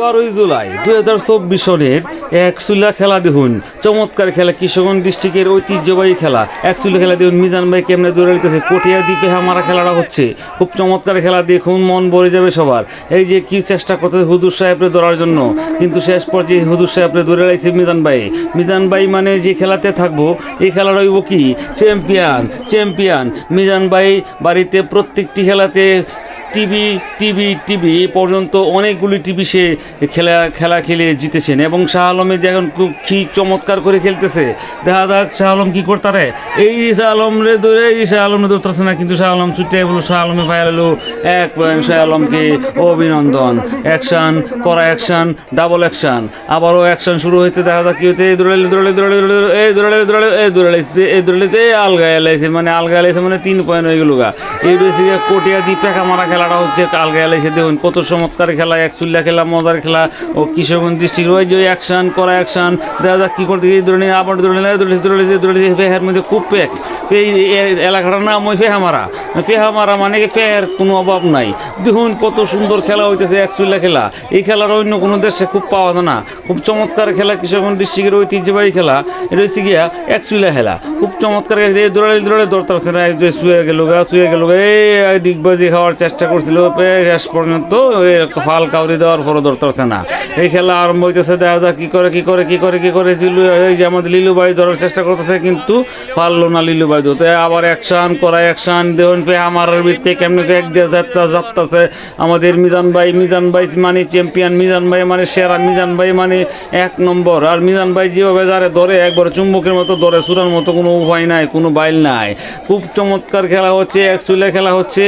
বারোই জুলাই দুই হাজার চব্বিশ সনের এক সুলা খেলা দেখুন। চমৎকার খেলা, কিশোরগঞ্জ ডিস্ট্রিক্টের ঐতিহ্যবাহী খেলা। এক সুলা খেলা দেখুন, মিজান ভাই কেমনে দৌড়ে দিতেছে কটিয়া দ্বীপে হামারা খেলাটা হচ্ছে। খুব চমৎকার খেলা দেখুন, মন ভরে যাবে সবার। এই যে কি চেষ্টা করতেছে হুদুর সাহেবরে ধরার জন্য। কিন্তু শেষ পর্যায়ে হুদুর সাহেবরে ধরে রাখছে মিজান ভাই। মিজান ভাই মানে যে খেলাতে থাকব, এই খেলাটা হইব কি? Champion champion. মিজান ভাই বাড়িতে প্রত্যেকটি খেলাতে টিভি টিভি টিভি পর্যন্ত অনেকগুলি টিভি সে খেলা খেলা খেলে জিতেছেন এবং শাহ আলমে যে এখন খুব কি চমৎকার করে খেলতেছে। দেখা যাক শাহ আলম কি করতারে। এই শাহ আলম রে ধরে, এই শাহ আলম রে ধরতেছে না, কিন্তু শাহ আলম ছুটে বলো শাহ আলমে ফাইলো এক পয়েন্ট শাহ আলমকে অভিনন্দন। অ্যাকশন করা অ্যাকশন ডাবল অ্যাকশন আবারও অ্যাকশন শুরু হইতে, দেখা যাক কি হইতে। এই দৌড়ালে দৌড়ালে দৌড়ালে দৌড়ালে, এই দৌড়ালে দৌড়ালে, এই দৌড়াইছে এই দৌড়াইতে আলগা এলাইছে মানে আলগা এলাইছে মানে তিন পয়েন্ট হয়ে গেল গা। এই বেশি কোটিয়া দিয়ে পেকা মারা খেলাটা হচ্ছে আলগা এলাইছে দেখুন কত চমৎকার খেলা এক একচুল্লা খেলা মজার খেলা ও কিশোরগঞ্জ ডিস্ট্রিক্ট ওই যে অ্যাকশন করা অ্যাকশন দেখা যাক কী করতে গিয়ে দৌড়ে আবার দৌড়ে দৌড়েছে দৌড়েছে দৌড়েছে ফেহার মধ্যে খুব পেক এই এলাকাটার নাম ওই ফেহা মারা ফেহা মারা মানে কি ফেহার কোনো অভাব নাই দেখুন কত সুন্দর খেলা হইতেছে এক একচুল্লা খেলা এই খেলাটা অন্য কোনো দেশে খুব পাওয়া যায় না খুব চমৎকার খেলা কিশোরগঞ্জ ডিস্ট্রিক্টের ঐতিহ্যবাহী খেলা এটা হচ্ছে গিয়া একচুল্লা খেলা খুব চমৎকার দৌড়ালে দৌড়ালে দৌড়তে শুয়ে গেল গা শুয়ে গেল গা এই ডিগবাজি খাওয়ার চেষ্টা করছিল শেষ পর্যন্ত ফাল কাউরি দেওয়ার পরও দৌড়তে না। এই খেলা আরম্ভ হইতেছে, দেখা যাক কি করে কি করে কি করে কি করে, জিলু, এই যে আমাদের লিলু ভাই ধরার চেষ্টা করতেছে, কিন্তু পারল না লিলু ভাই ধরতে। আবার অ্যাকশন করা অ্যাকশন দেহন পে আমার ভিত্তি কেমনে ফেক দিয়ে যাত্রা, যাত্রাছে। আমাদের মিজান ভাই মিজান ভাই মানে চ্যাম্পিয়ন মিজান ভাই মানে সেরা, মিজান ভাই মানে এক নম্বর। আর মিজান ভাই যেভাবে যারে ধরে, একবার চুম্বকের মতো ধরে, সুরার মতো কোনো উপায় নাই, কোনো বাইল নাই। খুব চমৎকার খেলা হচ্ছে এক একচুলে খেলা হচ্ছে,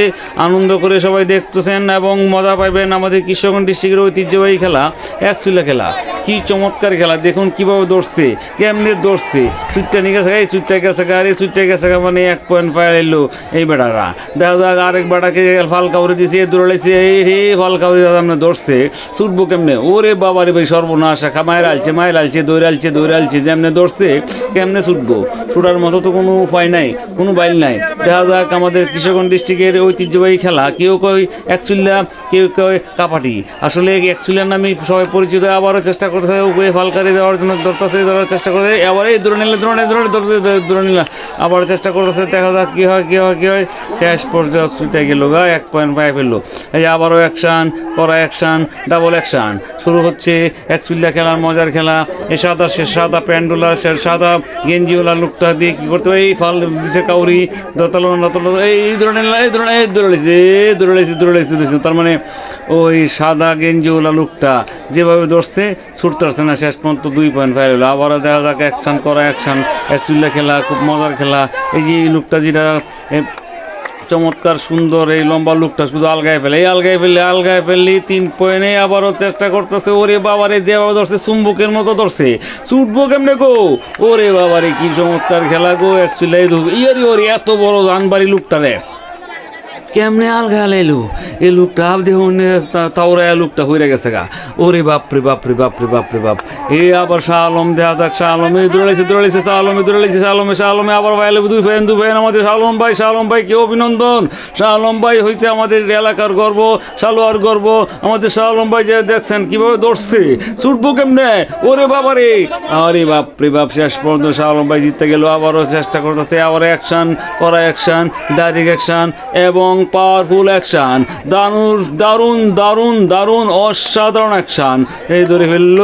আনন্দ করে সবাই দেখতেছেন এবং মজা পাইবেন আমাদের কৃষ্ণগঞ্জ ডিস্ট্রিক্টের ঐতিহ্যবাহী খেলা একচুলা খেলা। কি চমৎকার খেলা, দেখুন কীভাবে দৌড়ছে, কেমনে দৌড়ছে। সুইটটা নিয়ে গেছে সুইটটা গেছে গা, আরে সুইটটা গেছে মানে এক পয়েন্ট এলো এই বেটারা দেখা যাক আরেক বেটাকে ফাল কাউরে দিছে দৌড়াইছে এই হে, ফাল কাউরে দাদা আমরা দৌড়ছে। ছুটবো কেমনে? ওরে বাবা রে ভাই, সর্বনাশ খা মায়ের আলছে মায়ের আলছে, দৌড়ে আলছে দৌড়ে আলছে, যেমনে দৌড়ছে, কেমনে ছুটবো? ছুটার মতো তো কোনো উপায় নাই, কোনো বাইল নাই। দেখা যাক আমাদের কৃষকগঞ্জ ডিস্ট্রিক্টের ঐতিহ্যবাহী খেলা, কেউ কয় একচুল্লা কেউ কয় কাপাটি আসলে একচুল্লার নামে সবাই পরিচিত, আবারও চেষ্টা করতেছে ওকে ফালকারি দেওয়ার জন্য ধরতেছে ধরার চেষ্টা করতেছে আবার এই দূরে নিলে দূরে দূরে ধরতে দূরে নিলে আবার চেষ্টা করতেছে দেখা যাক কী হয় কী হয় কী হয় শেষ পর্যায়ে ছুটে গেল গা এক পয়েন্ট পায়ে ফেলল এই আবারও অ্যাকশান করা অ্যাকশান ডাবল অ্যাকশান শুরু হচ্ছে একচুল্লা খেলার মজার খেলা এই সাদা সে সাদা প্যান্ডুলা সে সাদা গেঞ্জিওয়ালা লোকটা দিয়ে কী করতে হয়? এই ফাল দিছে কাউরি দতালো দতালো এই ধরনের এই ধরনের এই দৌড়াইছে এই দৌড়াইছে দৌড়াইছে তার মানে ওই সাদা গেঞ্জিওয়ালা লোকটা যেভাবে দৌড়ছে ছুটতে পারছে না, শেষ পর্যন্ত দুই পয়েন্ট ফাইল হলো। আবারও দেখা যাক অ্যাকশন করা অ্যাকশন একচুল্লা খেলা, খুব মজার খেলা। এই যে লোকটা যেটা চমৎকার, সুন্দর, এই লম্বা লুকটা শুধু আলগায় ফেলে। এই আলগায় ফেললে, আলগায় ফেললি তিন পয়েন্টে আবারও চেষ্টা করতেছে। ওরে বাবারে দেওয়া ধরছে, চুম্বকের মতো ধরছে। ছুটবো কেমনে গো? ওরে বাবারে, কি চমৎকার খেলা গো অ্যাকচুয়ালি ইয়ারি ওরে, এত বড় আনবাড়ি লুকটা রে। কেমনে আলগা লাইলো এই লোকটা আব দেখুন তাওরা লোকটা হয়ে গেছে গা। ওরে বাপরে বাপরে বাপরে বাপরে বাপ রে বাপ রে বাপ। এ আবার শাহ আলম দেখা যাক শাহ আলম দৌড়াইছে দৌড়াইছে শাহ আলমে দৌড়াইছে শাহ আলমে শাহ আলমে আবার ভাইলে দুই ফ্যান দুই ফ্যান আমাদের শাহ আলম ভাই শাহ আলম ভাই, কে অভিনন্দন। শাহ আলম ভাই হইতে আমাদের এলাকার গর্ব সালোয়ার গর্ব। আমাদের শাহ আলম ভাই যে দেখছেন, কীভাবে দৌড়ছে, ছুটবো কেমনে? ওরে বাবারে। আরে বাপরে বাপ, শেষ পর্যন্ত শাহ আলম ভাই জিততে গেল, আবারও চেষ্টা করতেছে, আবার অ্যাকশন করা অ্যাকশন ডাইরেক্ট অ্যাকশন এবং পাওয়ারফুল অ্যাকশন দারুণ দারুণ দারুণ দারুণ, অসাধারণ অ্যাকশন এই ধরে ফেলল,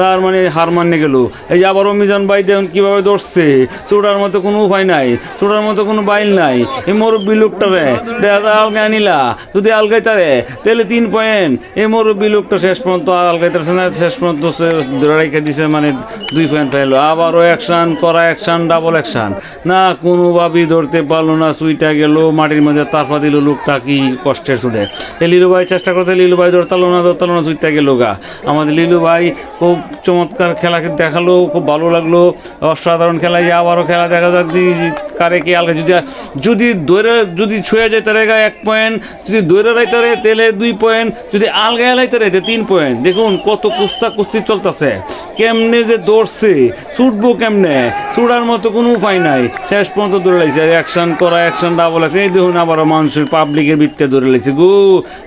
তার মানে হার মানিয়ে গেল। এই যে আবারও মিজান ভাই দেখুন কীভাবে দৌড়ছে। ছোটার মতো কোনো উপায় নাই ছোটার মতো কোনো বাইল নাই। এই মুরব্বী লোকটা রে দেখা যায় আলগা আনিলা যদি আলগাইতারে, তাহলে তিন পয়েন্ট এই মুরব্বী লোকটা শেষ পর্যন্ত আলগাইতারছে না, শেষ পর্যন্ত রেখে দিছে মানে দুই পয়েন্ট পাইলো আবারও অ্যাকশন করা অ্যাকশন ডাবল অ্যাকশন না, কোনোভাবেই ধরতে পারল না সুইটা গেল, মাটির মধ্যে তারপা দিল। লোকটা কি কষ্টের শুনে। এই লিলু ভাই, চেষ্টা করতে, লিলু ভাই ধরতালো না ধরতালো না সুইটা গেল গা। আমাদের লিলু ভাই খুব চমৎকার খেলা দেখাল, খুব ভালো লাগল। অসাধারণ খেলা আবারও খেলা দেখা যাক কারে কি আলগা। যদি যদি দৈরে, যদি ছুঁয়ে যায় তারে গা এক পয়েন্ট যদি দৈরে রাইতারে তেলে দুই পয়েন্ট যদি আলগা এলাইতারে তে তিন পয়েন্ট দেখুন কত কুস্তা কুস্তি চলতেছে। কেমনে যে দৌড়ছে, ছুটবো কেমনে? ছুটার মতো কোনো উপায় নাই। শেষ পর্যন্ত দৌড়াইছে। অ্যাকশন করা অ্যাকশন ডাবল অ্যাকশন এই দেখুন আবার মানুষের মানুষের পাবলিকের বৃত্তে ধরে লেছে গো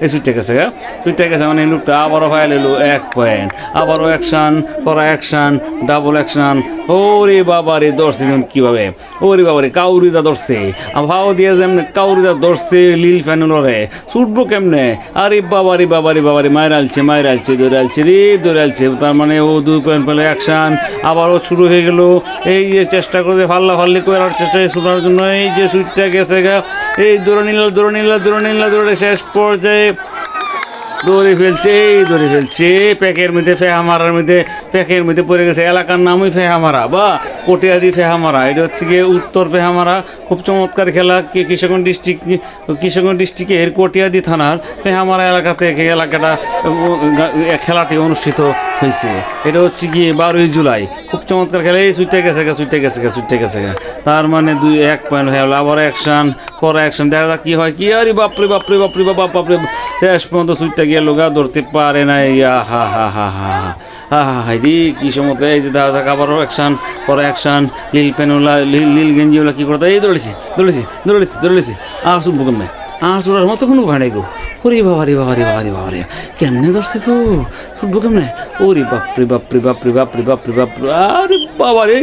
এই সুইটটা গেছে গা। সুইটটা গেছে মানে লোকটা আবারও ফাইল এলো, এক পয়েন্ট আবারও অ্যাকশান করা অ্যাকশান ডাবল অ্যাকশান ওরে বাবা রে ধরছে যেমন কীভাবে? ওরে বাবা রে কাউরিদা ধরছে। ভাও দিয়ে যেমন কাউরিদা ধরছে লিল ফ্যানুলরে ছুটবো কেমনে? আরে বাবা রে বাবা রে বাবা রে মায়ের আলছে মায়ের আলছে দৌড়ে আলছে রে দৌড়ে আলছে। তার মানে ও দু পয়েন্ট পেলে অ্যাকশান আবারও শুরু হয়ে গেল। এই যে চেষ্টা করে ফাল্লা ফাল্লি করার চেষ্টা শোনার জন্য, এই যে সুইটটা গেছে গা। এই দৌড়ে নিল দৌড়ে দৌড়ে দৌড়ে শেষ পর্যায়ে দৌড়ে ফেলছে দৌড়ে ফেলছে। প্যাকের মধ্যে ফেহামারার মধ্যে প্যাকের মধ্যে পড়ে গেছে। এলাকার নামই ফেহামারা, বা কটিয়াদি ফেহামারা এটা হচ্ছে গিয়ে উত্তর ফেহামারা খুব চমৎকার খেলা কিশোরগঞ্জ ডিস্ট্রিক্ট কিশোরগঞ্জ ডিস্ট্রিক্টের কটিয়াদি থানার ফেহামারা এলাকা থেকে এলাকাটা খেলাটি অনুষ্ঠিত হয়েছে এটা হচ্ছে গিয়ে বারোই জুলাই খুব চমৎকার খেলা এই সুইটে গেছে গা সুইটে গেছে গা সুইটে গেছে গা তার মানে দুই এক পয়েন্ট হয়ে গেল আবার অ্যাকশন করা অ্যাকশন দেখা যাক কি হয় কি আরে বাপরে বাপরে বাপরে বাপ বাপ বাপরে শেষ পর্যন্ত সুইটটা গিয়ে লোগা ধরতে পারে না ইয়া হা হা হা হা হা হা হা রে কি সময় এই যে দেখা যাক আবারও অ্যাকশন করা অ্যাকশন লিল পেনওলা লিল গেঞ্জিওলা কি করতে? এই দৌড়েছি দৌড়েছি দৌড়েছি দৌড়েছি আর শুনব কেমনে? আর মতো কোনো ভাই নাই গো। ওরে বাবা রে বাবা রে বাবা রে বাবা রে। কেমনে ধরছে গো? শুনব কেমনে? ওরে বাপরে বাপরে বাপরে বাপরে বাপরে বাপরে। আরে বাবা রে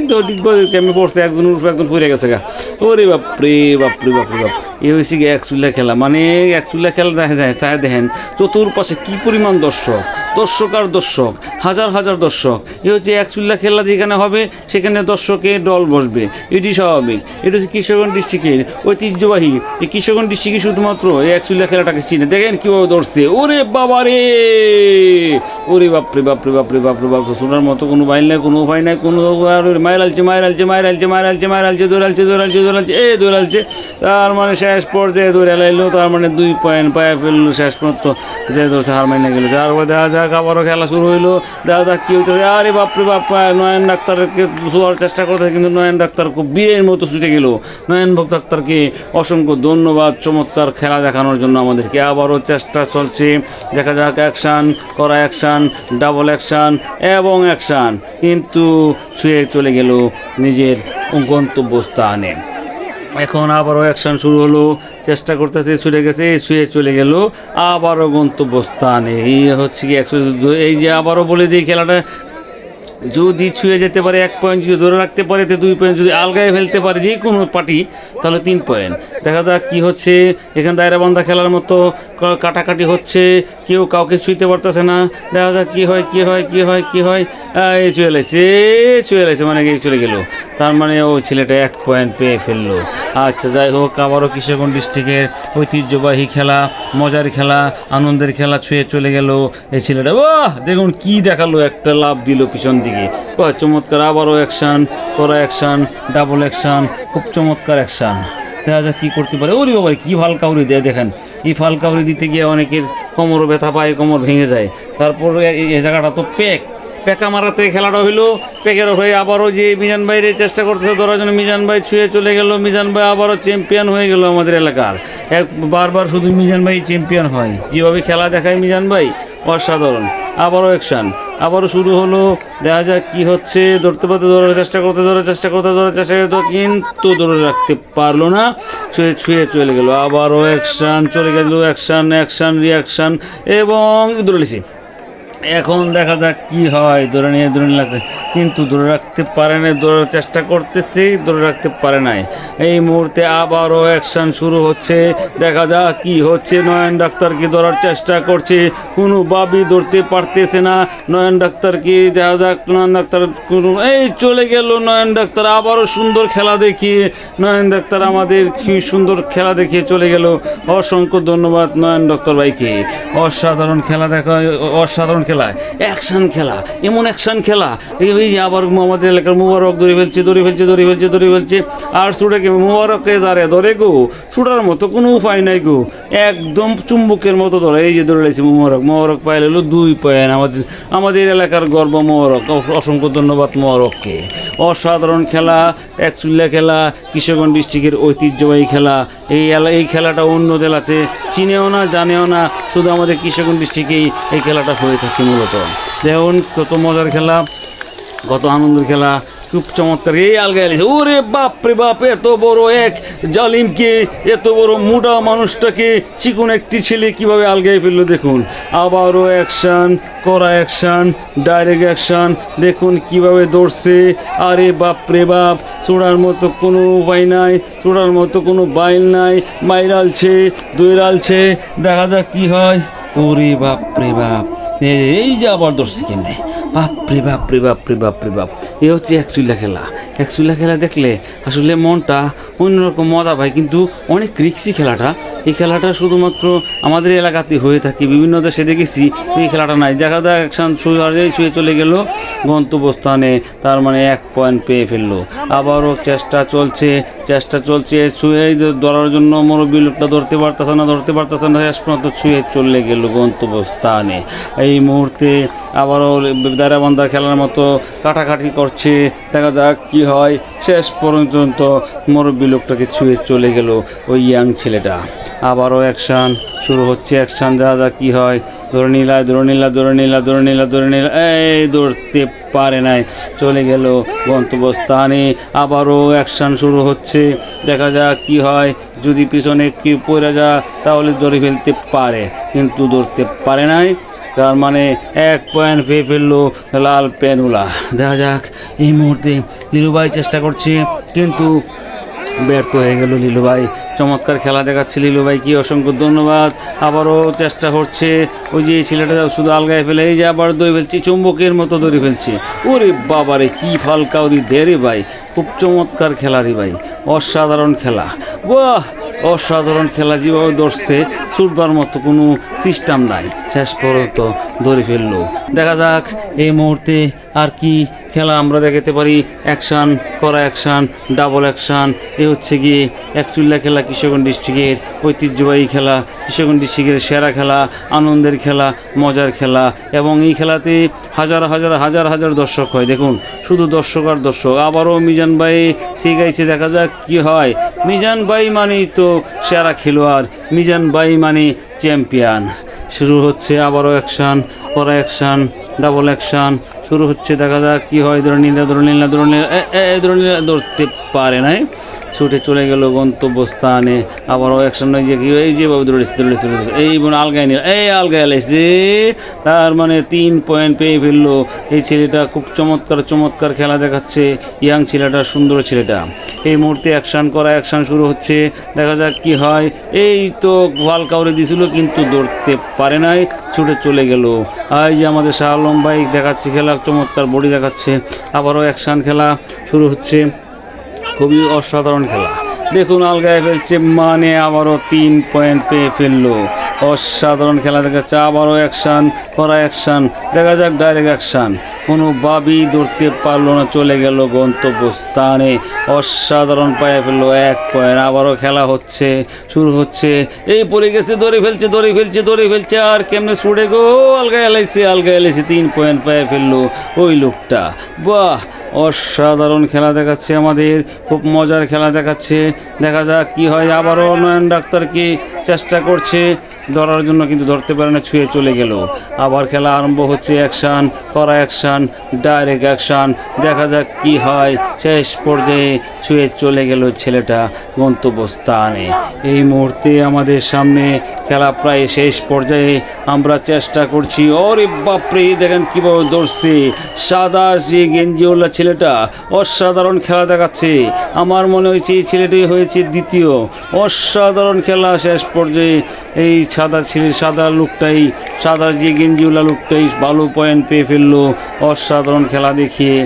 কেমনে পড়ছে, একজন উঠবে একজন ফুরে গেছে গা। ওরে বাপরে বাপরে বাপরে বাপ এ হয়েছে গিয়ে এক চুল্লা খেলা। মানে এক চুল্লা খেলা দেখা যায় চায় দেখেন, চতুর্পাশে কি পরিমাণ দর্শক? দর্শক আর দর্শক, হাজার হাজার দর্শক। এ হচ্ছে এক চুল্লা খেলা যেখানে হবে, সেখানে দর্শকের দল বসবে। এটি স্বাভাবিক। এটা হচ্ছে কিশোরগঞ্জ ডিস্ট্রিক্টের ঐতিহ্যবাহী। এই কিশোরগঞ্জ ডিস্ট্রিক্টে শুধুমাত্র এই এক চুল্লা খেলাটাকে চিনে। দেখেন কীভাবে ধরছে ওরে বাবা রে ওরে বাপরে বাপরে বাপরে বাপরে বাপ শোনার মতো কোনো বাইল নাই, কোনো উপায় নাই, কোনো মায়ের আলছে মায়ের আলছে মায়ের আলছে মায়ের আলছে মায়ের আলছে দৌড়ালছে দৌড়ালছে দৌড়ালছে এ দৌড়ালছে তার মানে শেষ পর্যায়ে দৌড়ে এলাইলো, তার মানে দুই পয়েন্ট পায়ে ফেলল শেষ পর্যন্ত। যে ধরছে হার মাইনে গেলো। তারপর দেখা যাক, আবারও খেলা শুরু হইল। দেখা যাক কি হইতে আরে বাপরে, বাপ নয়ন ডাক্তারকে শোয়ার চেষ্টা করতে কিন্তু নয়ন ডাক্তার খুব বিয়ের মতো ছুটে গেল। নয়ন ভোগ ডাক্তারকে অসংখ্য ধন্যবাদ, চমৎকার খেলা দেখানোর জন্য আমাদেরকে আবারও চেষ্টা চলছে। দেখা যাক অ্যাকশান করা অ্যাকশান ডাবল অ্যাকশান এবং অ্যাকশান কিন্তু ছুঁয়ে চলে গেল নিজের গন্তব্যস্থানে। এখন আবারও অ্যাকশন শুরু হলো। চেষ্টা করতেছে, ছুটে গেছে, ছুঁয়ে চলে গেল আবারও গন্তব্যস্থানে। এই হচ্ছে কি, একশো এই যে আবারও বলে দিই, খেলাটা যদি ছুঁয়ে যেতে পারে এক পয়েন্ট যদি ধরে রাখতে পারে, তো দুই পয়েন্ট যদি আলগায় ফেলতে পারে যে কোনো পার্টি, তাহলে তিন পয়েন্ট দেখা যাক কী হচ্ছে। এখানে দায়রা বান্ধা খেলার মতো কাটাকাটি হচ্ছে। কেউ কাউকে ছুঁইতে পারতেছে না। দেখা যাক কী হয়, কি হয় কি হয় কি হয়। এই চলে এসেছে চলে এসেছে মানে চলে গেল। তার মানে ও ছেলেটা এক পয়েন্ট পেয়ে ফেলল। আচ্ছা যাই হোক, আবারও কিশোরগঞ্জ ডিস্ট্রিক্টের ঐতিহ্যবাহী খেলা, মজার খেলা, আনন্দের খেলা ছুঁয়ে চলে গেল এই ছেলেটা। বাহ, দেখুন কি দেখাল, একটা লাভ দিল পিছন দিকে। বাহ, চমৎকার। আবারও অ্যাকশান করা অ্যাকশান ডাবল অ্যাকশান খুব চমৎকার অ্যাকশান দেখা যাক কী করতে পারে। ওরে বাবা কি ফাল কাউরি দেয় দেখেন। এই ফাল কাউরি দিতে গিয়ে অনেকের কোমরও ব্যথা পায় কোমর ভেঙে যায়। তারপর এই জায়গাটা তো পেক। পেকা মারাতে খেলাটা হইল। পেকের হয়ে আবারও যে মিজান ভাইয়ের চেষ্টা করতেছে ধরার জন্য, মিজান ভাই ছুঁয়ে চলে গেল। মিজান ভাই আবারও চ্যাম্পিয়ন হয়ে গেল আমাদের এলাকার। এক, বারবার শুধু মিজান ভাই চ্যাম্পিয়ন হয়। যেভাবে খেলা দেখায় মিজান ভাই, অসাধারণ। আবারও অ্যাকশান আবারও শুরু হলো। দেখা যাক কি হচ্ছে। ধরতে পারতে ধরার চেষ্টা করতে, ধরার চেষ্টা করতে, ধরার চেষ্টা করতে, কিন্তু ধরে রাখতে পারল না। ছুঁয়ে ছুঁয়ে চলে গেলো। আবারও অ্যাকশান চলে গেল অ্যাকশান অ্যাকশান রিয়াকশান এবং লিছি এখন দেখা যাক কি হয়। ধরে নিয়ে, ধরে লাগতে কিন্তু ধরে রাখতে পারে না ধরার চেষ্টা করতেছে, ধরে রাখতে পারে নাই। এই মুহূর্তে আবারও অ্যাকশন শুরু হচ্ছে। দেখা যাক কি হচ্ছে। নয়ন ডাক্তারকে ধরার চেষ্টা করছে। কোনোভাবেই ধরতে পারতেছে না। নয়ন ডাক্তারকে দেখা যাক, নয়ন ডাক্তার কোনো এই চলে গেল নয়ন ডাক্তার। আবারও সুন্দর খেলা দেখিয়ে নয়ন ডাক্তার আমাদের কি সুন্দর খেলা দেখিয়ে চলে গেল। অসংখ্য ধন্যবাদ নয়ন ডাক্তার ভাইকে। অসাধারণ খেলা দেখা অসাধারণ খেলা অ্যাকশন খেলা, এমন অ্যাকশন খেলা। এই যে আবার আমাদের এলাকার মুবারক ধরে ফেলছে ধরে ফেলছে ধরে ফেলছে ধরে ফেলছে, আর সুটাকে মুবারককে যারে ধরে গো সুটার মতো কোনো উপায় নাই গো। একদম চুম্বকের মতো ধরে, এই যে ধরে রয়েছে মুবারক মুবারক পাইলে হলো দুই পয়েন্ট আমাদের আমাদের এলাকার গর্ব মুবারক অ- অসংখ্য ধন্যবাদ মুবারককে। অসাধারণ খেলা, একচুল্লা খেলা, কিশোরগঞ্জ ডিস্ট্রিক্টের ঐতিহ্যবাহী খেলা। এই এই খেলাটা অন্য জেলাতে চিনেও না, জানেও না, শুধু আমাদের কিশোরগঞ্জ ডিস্ট্রিক্টেই এই খেলাটা হয়ে থাকে। মূলত। দেখুন, কত মজার খেলা, কত আনন্দের খেলা, খুব চমৎকার। এই আলগায় এলেছে ওরে বাপ রে বাপ, এত বড় এক জালিমকে এত বড় মোটা মানুষটাকে, চিকুন একটি ছেলে কীভাবে আলগায় ফেলল দেখুন। আবারও অ্যাকশন করা অ্যাকশন ডাইরেক্ট অ্যাকশন দেখুন কীভাবে দৌড়ছে। আরে বাপ রে বাপ, চূড়ার মতো কোনো উপায় নাই, চূড়ার মতো কোনো বাইল নাই বাইরালছে দৈরালছে দেখা যাক কি হয়। ওরে বাপ রে বাপ। এই যে আবার দর্শি কেমনে? বাপরে বাপরে বাপরে বাপরে, বাপ। এ হচ্ছে একচুল্লা খেলা। একচুল্লা খেলা দেখলে আসলে মনটা অন্যরকম মজা পায়, কিন্তু অনেক রিক্সি খেলাটা এই খেলাটা শুধুমাত্র আমাদের এলাকাতে হয়ে থাকে। বিভিন্ন দেশে দেখেছি এই খেলাটা নাই। দেখা যায় একসান শুয়ে শুয়ে চলে গেল গন্তব্যস্থানে। তার মানে এক পয়েন্ট পেয়ে ফেলল। আবারও চেষ্টা চলছে চেষ্টা চলছে। ছুঁয়ে ধরার জন্য মুরব্বী লোকটা ধরতে পারতেছে না, ধরতে পারতেছে না। শেষ পর্যন্ত ছুঁয়ে চলে গেল গন্তব্যস্থানে। এই মুহূর্তে আবারও দাঁড়াবান্ধা খেলার মতো কাটাকাটি করছে। দেখা যাক কি হয়। শেষ পর্যন্ত মুরব্বী লোকটাকে ছুঁয়ে চলে গেল ওই ইয়াং ছেলেটা। আবারও অ্যাকশান শুরু হচ্ছে অ্যাকশান যা যা কি হয়। ধরে নিলা ধরে নিলা ধরে নিলা ধরে নিলা ধরে নিলা, এই ধরতে পারে নাই। চলে গেল গন্তব্যস্থানে, আবারও অ্যাকশান শুরু হচ্ছে। দেখা যাক কি হয়, যদি পিছনে কি পড়ে যা তাহলে ধরে ফেলতে পারে, কিন্তু ধরতে পারে নাই। তার মানে এক পয়েন্ট পেয়ে ফেলল লাল পেনুলা। দেখা যাক এই মুহূর্তে লীলুবাই চেষ্টা করছে, কিন্তু ব্যর্থ হয়ে গেল লীলুভাই। চমৎকার খেলা দেখাচ্ছে লীলুভাই, কি অসংখ্য ধন্যবাদ। আবারও চেষ্টা করছে ওই যে ছেলেটা শুধু আলগায় ফেলে, এই যে আবার দই ফেলছি, চুম্বকের মতো দড়ি ফেলছে। ওরে বাবারে, কি দে রে ভাই। খুব চমৎকার খেলা রে ভাই। অসাধারণ খেলা। বাহ! অসাধারণ খেলা যেভাবে ধরছে, ছুটবার মতো কোনো সিস্টেম নাই। শেষ পর্যন্ত ধরে ফেলল। দেখা যাক এই মুহূর্তে আর কি খেলা আমরা দেখাতে পারি। অ্যাকশান করা অ্যাকশান ডাবল অ্যাকশান এ হচ্ছে গিয়ে একচুল্লা খেলা কিশোরগঞ্জ ডিস্ট্রিক্টের ঐতিহ্যবাহী খেলা। কিশোরগঞ্জ ডিস্ট্রিক্টের সেরা খেলা, আনন্দের খেলা, মজার খেলা এবং এই খেলাতে হাজার হাজার হাজার হাজার দর্শক হয়। দেখুন, শুধু দর্শক আর দর্শক। আবারও মিজান ভাই সেই গাইছে, দেখা যাক কি হয়। মিজান ভাই মানেই তো সেরা খেলোয়াড়। মিজান ভাই মানে চ্যাম্পিয়ন শুরু হচ্ছে আবারও অ্যাকশান পরে অ্যাকশান ডাবল অ্যাকশান শুরু হচ্ছে দেখা যাক কি হয়। ধরে নিলে ধরে নিলে ধরে নিলে এ, ধরে নিলে ধরতে পারে নাই। ছুটে চলে গেল গন্তব্যস্থানে। আবারও নয় যে কি এই যে বাবু দৌড়েছে দৌড়েছে এই বোন আলগায় নিল এই আলগায় লাইছে তার মানে তিন পয়েন্ট পেয়ে ফেলল। এই ছেলেটা খুব চমৎকার চমৎকার খেলা দেখাচ্ছে। ইয়াং ছেলেটা সুন্দর ছেলেটা। এই মুহূর্তে অ্যাকশন করা অ্যাকশান শুরু হচ্ছে। দেখা যাক কি হয়। এই তো ওয়াল কাউরে দিছিল কিন্তু ধরতে পারে নাই। ছুটে চলে গেল। এই যে আমাদের শাহ ভাই দেখাচ্ছে খেলা চমৎকার বডি দেখাচ্ছে। আবারও অ্যাকশান খেলা শুরু হচ্ছে। খুবই অসাধারণ খেলা। দেখুন আলগায় ফেলছে মানে আবারও তিন পয়েন্ট পেয়ে ফেলল। অসাধারণ খেলা দেখাচ্ছে। আবারও অ্যাকশান করা অ্যাকশান দেখা যাক ডাইরেক্ট অ্যাকশান কোনোভাবেই ধরতে পারল না, চলে গেল গন্তব্যস্থানে। অসাধারণ পায়ে ফেলল এক পয়েন্ট আবারও খেলা হচ্ছে, শুরু হচ্ছে। এই পড়ে গেছে, ধরে ফেলছে ধরে ফেলছে ধরে ফেলছে। আর কেমনে ছুড়ে গো? আলগা এলাইছে আলগা এলাইছে, তিন পয়েন্ট পায়ে ফেলল ওই লোকটা। বাহ! অসাধারণ খেলা দেখাচ্ছে আমাদের, খুব মজার খেলা দেখাচ্ছে। দেখা যাক কি হয়, আবারও নয়ন ডাক্তারকে চেষ্টা করছে। ধরার জন্য কিন্তু ধরতে পারে না, ছুঁয়ে চলে গেল। আবার খেলা আরম্ভ হচ্ছে অ্যাকশান করা অ্যাকশান ডাইরেক্ট অ্যাকশান দেখা যাক কি হয়। শেষ পর্যায়ে ছুঁয়ে চলে গেল ছেলেটা গন্তব্যস্থানে। এই মুহূর্তে আমাদের সামনে খেলা প্রায় শেষ পর্যায়ে আমরা চেষ্টা করছি। ওরে বাপরে, দেখেন কীভাবে দৌড়ছে। সাদা যে গেঞ্জিওয়ালা ছেলেটা। অসাধারণ খেলা দেখাচ্ছে। আমার মনে হয়েছে এই ছেলেটি হয়েছে দ্বিতীয়। অসাধারণ খেলা শেষ পর্যায়ে এই সাদা ছেলে সাদা লোকটাই, সাদা যে গেঞ্জিওলা লোকটাই ভালো পয়েন্ট পেয়ে ফেলল। অসাধারণ খেলা দেখিয়ে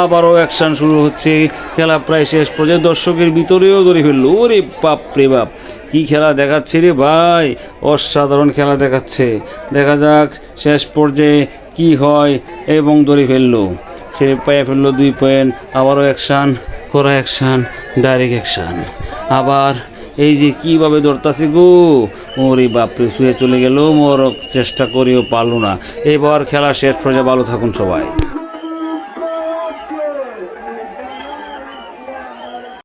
আবারও অ্যাকশান শুরু হচ্ছে। খেলা প্রায় শেষ পর্যায়ে দর্শকের ভিতরেও ধরে ফেলল। ওরে বাপ রে বাপ, কি খেলা দেখাচ্ছে রে ভাই। অসাধারণ খেলা দেখাচ্ছে। দেখা যাক শেষ পর্যায়ে কি হয় এবং ধরে ফেলল। সে পায়ে ফেলল দুই পয়েন্ট আবারও অ্যাকশান করা অ্যাকশান ডাইরেক্ট অ্যাকশান আবার এই যে কীভাবে ধরতাছে গো? ওরে বাপরে, শুয়ে চলে গেল মোর চেষ্টা করেও পারল না। এবার খেলা শেষ পর্যায়ে ভালো থাকুন সবাই।